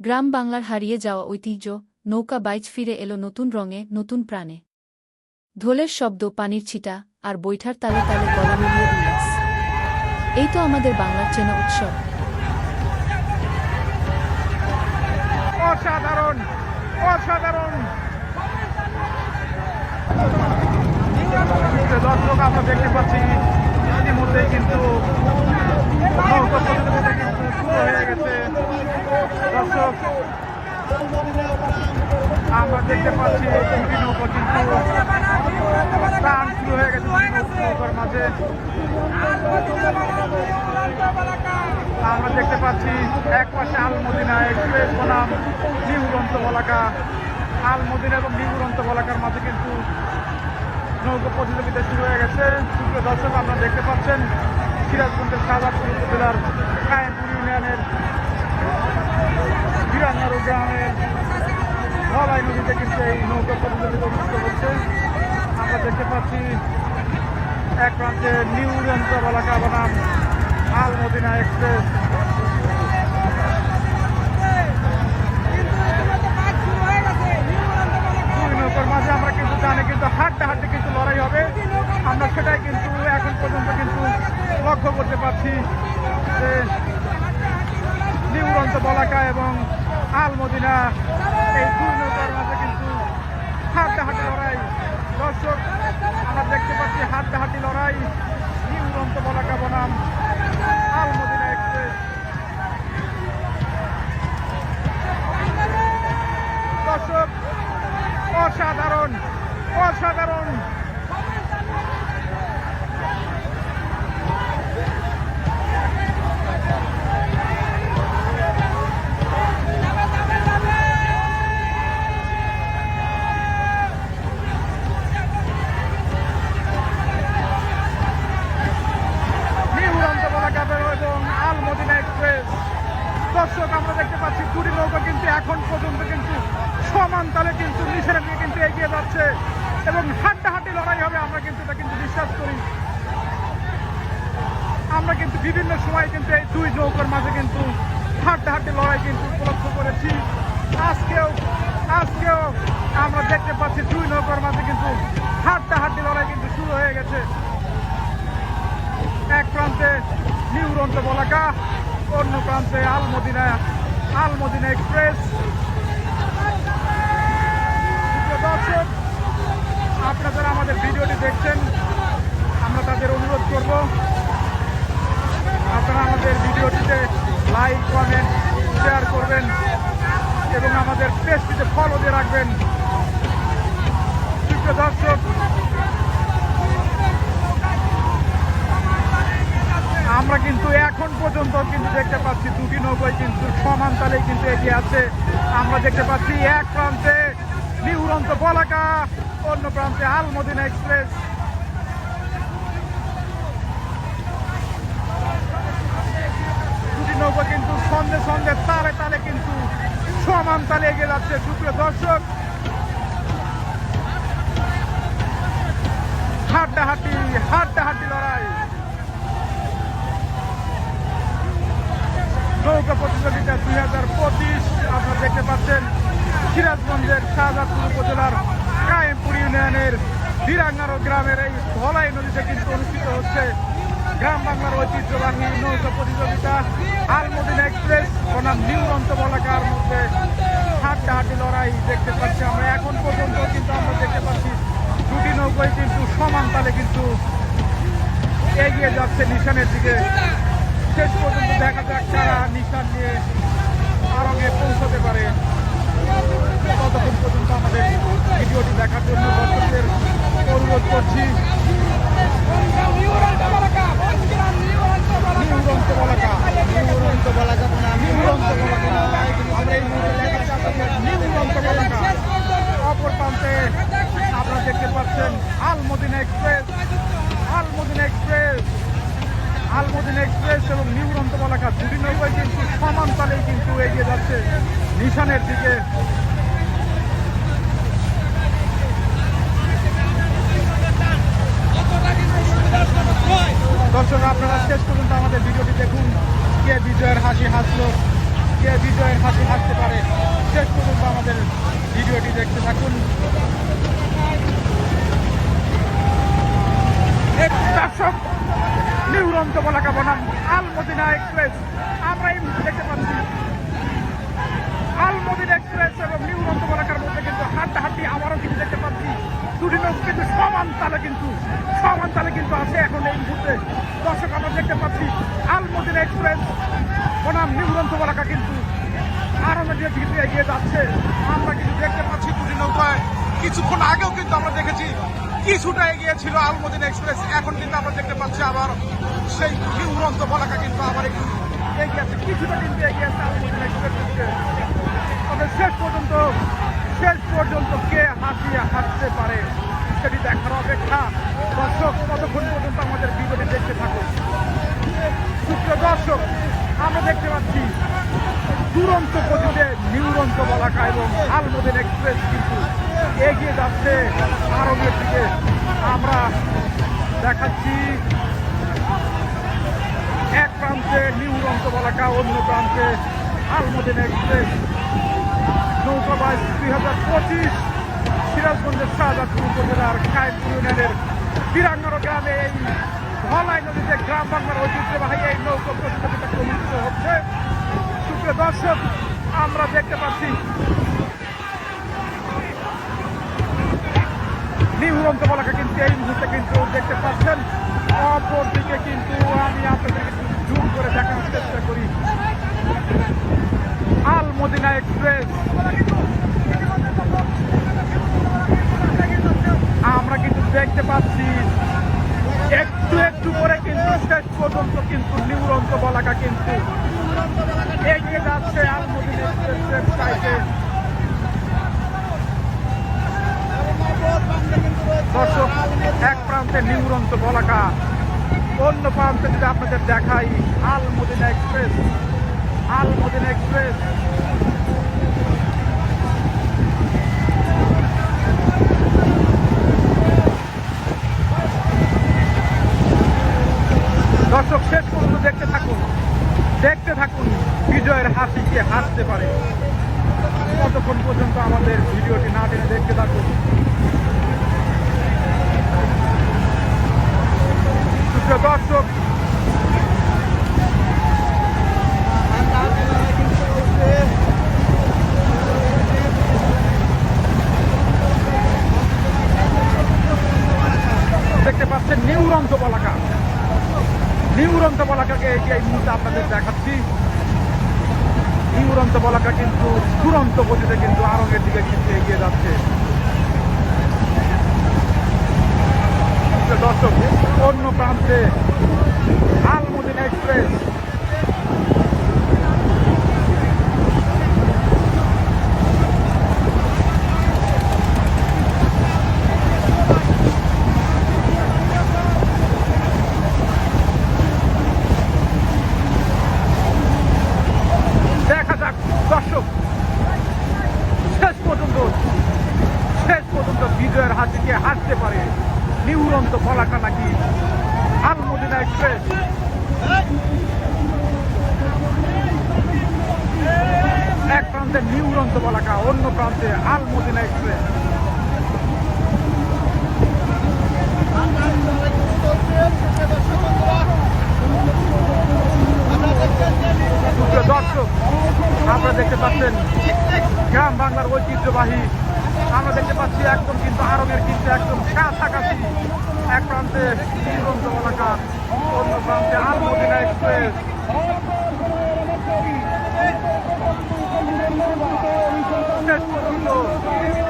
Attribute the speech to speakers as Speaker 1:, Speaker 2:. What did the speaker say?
Speaker 1: গ্রাম বাংলার হারিয়ে যাওয়া ঐতিহ্য, নৌকা বাইচ ফিরে এলো নতুন রঙে, নতুন প্রাণে। ঢোলের শব্দ, পানির ছিটা, আর বৈঠার তালে তালে গলা মিলিয়ে এই তো আমাদের বাংলার চেনা উৎসব।
Speaker 2: কিন্তু আমরা দেখতে পাচ্ছি দুটি নৌকা কিন্তু প্রাণ শুরু হয়ে গেছে মাঝে। আমরা দেখতে পাচ্ছি এক পাশে আলমদিনা এক্সপ্রেস বনাম, নিউ উড়ন্ত বলাকা। আলমদিনা এবং নিউ উড়ন্ত বলাকার মাঝে কিন্তু নৌকা প্রতিযোগিতা শুরু হয়ে গেছে। সুপ্রিয় দর্শক, আপনারা দেখতে পাচ্ছেন সিরাজগঞ্জের শাহজাদপুর উপজেলার কায়েমপুর ইউনিয়নের বিরান্নারু গ্রামের ধলাই নদীতে কিন্তু এই নৌকা প্রতিযোগিতা অনুষ্ঠিত হচ্ছে। আমরা দেখতে পাচ্ছি এক প্রান্তে নিউ উড়ন্ত বলাকা বনাম আলমদিনা এক্সপ্রেস দুই নৌকার মাঝে আমরা কিন্তু জানি কিন্তু হাড্ডা হাড্ডি কিন্তু লড়াই হবে আমরা সেটাই কিন্তু এখন পর্যন্ত কিন্তু লক্ষ্য করতে পারছি যে নিউরন্ত বলাকা এবং আলমদিনা এই দুই নৌকার মাঝে কিন্তু হাড্ডা হাড্ডি লড়াই। দর্শক, আমরা দেখতে পাচ্ছি হাড্ডা হাড্ডি লড়াই। নিউরন্ত বলাকা বনাম আলমদিনা এক্সপ্রেস। দর্শক, অসাধারণ অসাধারণ। এখন পর্যন্ত কিন্তু সমান তালে কিন্তু নিচের দিকে কিন্তু এগিয়ে যাচ্ছে এবং হাড্ডাহাড্ডি লড়াই হবে, আমরা কিন্তু এটা কিন্তু বিশ্বাস করি। আমরা কিন্তু বিভিন্ন সময় কিন্তু এই দুই নৌকার মাঝে কিন্তু হাড্ডাহাড্ডি লড়াই কিন্তু উপলক্ষ করেছি। আজকেও আজকেও আমরা দেখতে পাচ্ছি দুই নৌকার মাঝে কিন্তু হাড্ডাহাড্ডি লড়াই কিন্তু শুরু হয়ে গেছে। এক প্রান্তে নিউরন্ত বলাকা, অন্য প্রান্তে আলমদিনা আলমদিনা এক্সপ্রেস। প্রিয় দর্শক, আপনারা আমাদের ভিডিওটি দেখছেন, আমরা তাদের অনুরোধ করব, আপনারা আমাদের ভিডিওটিতে লাইক, কমেন্ট, শেয়ার করবেন এবং আমাদের পেজটিতে ফলো দিয়ে রাখবেন। দর্শক আমরা কিন্তু এখন পর্যন্ত কিন্তু দেখতে পাচ্ছি দুটি নৌকায় কিন্তু সমান তালে কিন্তু এগিয়ে আছে। আমরা দেখতে পাচ্ছি এক প্রান্তে নিউরন্ত বলাকা, অন্য প্রান্তে আলমদিনা এক্সপ্রেস। দুটি নৌকা কিন্তু সন্ধে সন্ধে তালে তালে কিন্তু সমান এগিয়ে যাচ্ছে। সুপ্রিয় দর্শক, হাড্ডাহাড্ডি হাড্ডাহাড্ডি লড়াই। নৌকা প্রতিযোগিতা দুই হাজার পঁচিশ, আপনারা দেখতে পাচ্ছেন সিরাজগঞ্জের শাহজাদপুর উপজেলার কায়েমপুর ইউনিয়নের বিরাঙ্গারো গ্রামের এই ধলাই নদীতে কিন্তু অনুষ্ঠিত হচ্ছে গ্রাম বাংলার ঐতিহ্যবাহী নৌকা প্রতিযোগিতা আলমদিনা এক্সপ্রেস, বনাম নিউরন্ত বলাকার মধ্যে হাড্ডাহাড্ডি লড়াই দেখতে পাচ্ছি আমরা। এখন পর্যন্ত কিন্তু আমরা দেখতে পাচ্ছি দুটি নৌকায় কিন্তু সমান তালে কিন্তু এগিয়ে যাচ্ছে নিশানের দিকে। শেষ পর্যন্ত দেখা যাক কারা নিশান নিয়ে আরঙে পৌঁছতে পারে। ততক্ষণ পর্যন্ত আমাদের ভিডিওটি দেখার জন্য দর্শকদের অনুরোধ করছি। নিউরন্ত অপর প্রান্তে আপনারা দেখতে পাচ্ছেন Al Madina express Al Madina express. Al Madina express এবং নিউরন্ত বলাকা দুটি নৌকায় কিন্তু সমান তালেই কিন্তু এগিয়ে যাচ্ছে নিশানের দিকে। দর্শক, আপনারা শেষ পর্যন্ত আমাদের ভিডিওটি দেখুন। কে বিজয়ের হাসি হাসলো, কে বিজয়ের হাসি হাসতে পারে, শেষ পর্যন্ত আমাদের ভিডিওটি দেখতে থাকুন। দর্শক নিউরন্ত বলাকা বনাম আলমদিনা এক্সপ্রেস। আমরা এই মুহূর্তে দেখতে পাচ্ছি আলমদিনা এক্সপ্রেস এবং নিউরন্ত বলাকার মধ্যে কিন্তু হাড্ডাহাড্ডি আবারও কিন্তু দেখতে পাচ্ছি। দুটি নৌকা কিন্তু সমান তালে কিন্তু, সমান তালে কিন্তু আছে এখন এই মুহূর্তে। দর্শক, আমরা দেখতে পাচ্ছি আলমদিনা এক্সপ্রেস। বনাম নিউরন্ত বলাকা কিন্তু আরও নদীর দিকে এগিয়ে যাচ্ছে। আমরা কিন্তু দেখতে পাচ্ছি দুটি নৌকায়। কিছুক্ষণ আগেও কিন্তু আমরা দেখেছি কিছুটা এগিয়ে ছিল আলমদিন এক্সপ্রেস। এখন কিন্তু আমরা দেখতে পাচ্ছি আবার সেই উড়ন্ত বলাকা কিন্তু আবার একটু এগিয়ে আছে। কিছুটা কিন্তু এগিয়ে আছে আলমদিন এক্সপ্রেস তবে শেষ পর্যন্ত শেষ পর্যন্ত কে হাসিয়ে হাসতে পারে সেটি দেখার অপেক্ষা। দর্শক, কতক্ষণ পর্যন্ত আমাদের ভিডিওটি দেখতে থাকুন? সুপ্রিয় দর্শক, আমরা দেখতে পাচ্ছি দুরন্ত গতিতে নিউরন্ত বলাকা এবং আলমদিন এক্সপ্রেস কিন্তু এগিয়ে যাচ্ছে আরবের দিকে। আমরা দেখাচ্ছি এক প্রান্তে নিউরন্ত বলাকা, অন্য প্রান্তে আলমদিন এক্সপ্রেস। নৌকা বাইশ দুই হাজার পঁচিশ, সিরাজগঞ্জের শাহজাদপুর উপজেলার খায়পুর ইউনিয়নের বীরাঙ্গন গ্রামে এই ধলাই নদীতে গ্রাম বাংলার ঐতিহ্যবাহী এই নৌকা প্রতিযোগিতা অনুষ্ঠিত হচ্ছে। সুপ্রিয় দর্শক, আমরা দেখতে পাচ্ছি নিউরন্ত বলাকে কিন্তু এই মুহূর্তে কিন্তু দেখতে পাচ্ছেন। অপর দিকে কিন্তু আমি আপনাদেরকে জুম করে দেখানোর চেষ্টা করি। Al Madina express. আমরা কিন্তু দেখতে পাচ্ছি, একটু একটু করে কিন্তু শেষ পর্যন্ত কিন্তু নিউরন্ত বলাকা কিন্তু প্রান্তে নিউরন্ত বলাকা অন্য প্রান্তে যদি আপনাদের দেখাই আলমদিনা এক্সপ্রেস আলমদিনা এক্সপ্রেস দর্শক শেষ পর্যন্ত দেখতে থাকুন দেখতে থাকুন বিজয়ের হাসি কে হাসতে পারে কতক্ষণ পর্যন্ত আমাদের ভিডিওটি না টেনে দেখতে থাকুন সুপ্রিয় দর্শক দেখতে পাচ্ছেন নিউরন্ত বলাকা নিউরন্ত বলাকাকে যে এই মুহূর্তে আপনাদের দেখাচ্ছি। নিউরন্ত বলাকা কিন্তু দুরন্ত গতিতে কিন্তু আরঙের দিকে কিন্তু এগিয়ে যাচ্ছে। দর্শক, অন্য প্রান্তে আলমদিন এক্সপ্রেস দেখা যাক দর্শক শেষ পর্যন্ত শেষ পর্যন্ত বিজয়ের হাসিকে হাসতে পারে নিউরন্ত বলাকা নাকি আলমদিনা এক্সপ্রেস এক নিউরন্ত বলাকা, অন্য প্রান্তে আলমদিনা এক্সপ্রেস। দর্শক, আপনারা দেখতে পাচ্ছেন গ্রাম বাংলার ঐতিহ্যবাহী। আমরা দেখতে পাচ্ছি একদম কিন্তু আরবের কিন্তু একদম কাছাকাছি এক প্রান্তে নিরন্ত এলাকা অন্য প্রান্তে আলমদিনা এক্সপ্রেস। 再做一组